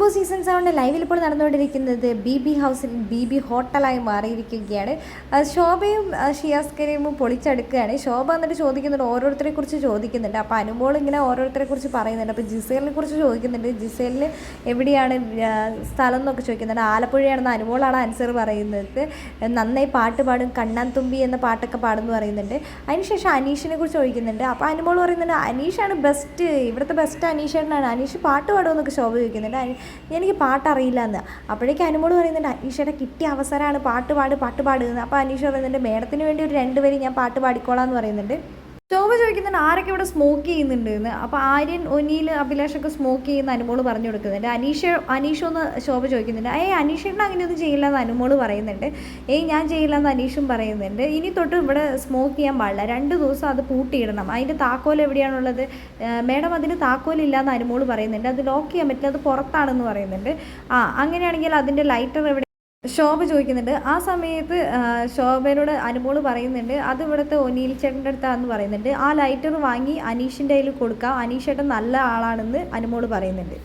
Boss season സെവന്റെ ലൈവിൽ ഇപ്പോൾ നടന്നുകൊണ്ടിരിക്കുന്നത്. ബി ബി ഹൗസിൽ ബി ബി ഹോട്ടലായി മാറിയിരിക്കുകയാണ്. ശോഭയും ഷിയാസ്കരയും പൊളിച്ചെടുക്കുകയാണ്. ശോഭ എന്നിട്ട് ചോദിക്കുന്നുണ്ട് ഓരോരുത്തരെ കുറിച്ച് ചോദിക്കുന്നുണ്ട്. അപ്പോൾ അനുമോൾ ഇങ്ങനെ ഓരോരുത്തരെ കുറിച്ച് പറയുന്നുണ്ട്. അപ്പോൾ ജിസേലിനെ കുറിച്ച് ചോദിക്കുന്നുണ്ട്. ജിസേലിന് എവിടെയാണ് സ്ഥലം എന്നൊക്കെ ചോദിക്കുന്നുണ്ട്. ആലപ്പുഴയാണെന്ന് അനുമോളാണ് ആൻസർ പറയുന്നത്. നന്നായി പാട്ട് പാടും കണ്ണാൻ തുമ്പി എന്ന പാട്ടൊക്കെ പാടുമെന്ന് പറയുന്നുണ്ട്. അതിനുശേഷം അനീഷിനെ കുറിച്ച് ചോദിക്കുന്നുണ്ട്. അപ്പോൾ അനുമോൾ പറയുന്നുണ്ട് അനീഷാണ് ബെസ്റ്റ് ഇവിടുത്തെ ബെസ്റ്റ് അനീഷ് അനീഷേട്ടനാണ്. അനീഷ് പാട്ട് പാടുമെന്നൊക്കെ ശോഭ ചോദിക്കുന്നുണ്ട്. എനിക്ക് പാട്ടറിയില്ല എന്ന് അപ്പോഴേക്കും അനുമോട് പറയുന്നുണ്ട് അനീഷയുടെ കിട്ടിയ അവസരമാണ് പാട്ട് പാട് പാട്ട് പാടുന്നത് അപ്പോൾ അനീഷ് പറയുന്നുണ്ട് മേഡത്തിന് വേണ്ടി ഒരു രണ്ട് വരി ഞാൻ പാട്ട് പാടിക്കോളാം എന്ന് പറയുന്നുണ്ട്. ശോഭ ചോദിക്കുന്നുണ്ട് ആരൊക്കെ ഇവിടെ സ്മോക്ക് ചെയ്യുന്നുണ്ട് എന്ന് അപ്പോൾ ആര്യൻ ഒനിയിൽ അഭിലാഷൊക്കെ സ്മോക്ക് ചെയ്യുന്ന അനുമോൾ പറഞ്ഞു കൊടുക്കുന്നുണ്ട്. അനീഷ അനീഷ ഒന്ന് ശോഭ ചോദിക്കുന്നുണ്ട് ഏയ് അനീഷേട്ടൻ അങ്ങനെയൊന്നും ചെയ്യില്ല എന്ന് അനുമോൾ പറയുന്നുണ്ട്. ഏയ് ഞാൻ ചെയ്യില്ല എന്ന് അനീഷും പറയുന്നുണ്ട്. ഇനി തൊട്ട് ഇവിടെ സ്മോക്ക് ചെയ്യാൻ പാടില്ല. രണ്ട് ദിവസം അത് പൂട്ടിയിടണം. അതിന്റെ താക്കോൽ എവിടെയാണുള്ളത്? മേഡം അതിന് താക്കോലില്ല എന്ന് അനുമോൾ പറയുന്നുണ്ട്. അത് ലോക്ക് ചെയ്യാൻ പറ്റില്ല. അത് പുറത്താണെന്ന് പറയുന്നുണ്ട്. ആ അങ്ങനെയാണെങ്കിൽ അതിന്റെ ലൈറ്റർ എവിടെ ശോഭ ചോദിക്കുന്നുണ്ട് ആ സമയത്ത് ശോഭയോട് അനുമോൾ പറയുന്നുണ്ട് അത് ഇവിടുത്തെ ഒനിയിൽ ചേട്ടന്റെ അടുത്താന്ന് പറയുന്നുണ്ട് ആ ലൈറ്റർ വാങ്ങി അനീഷിന്റെ കയ്യിൽ കൊടുക്കാം അനീഷേട്ടൻ നല്ല ആളാണെന്ന് അനുമോൾ പറയുന്നുണ്ട്.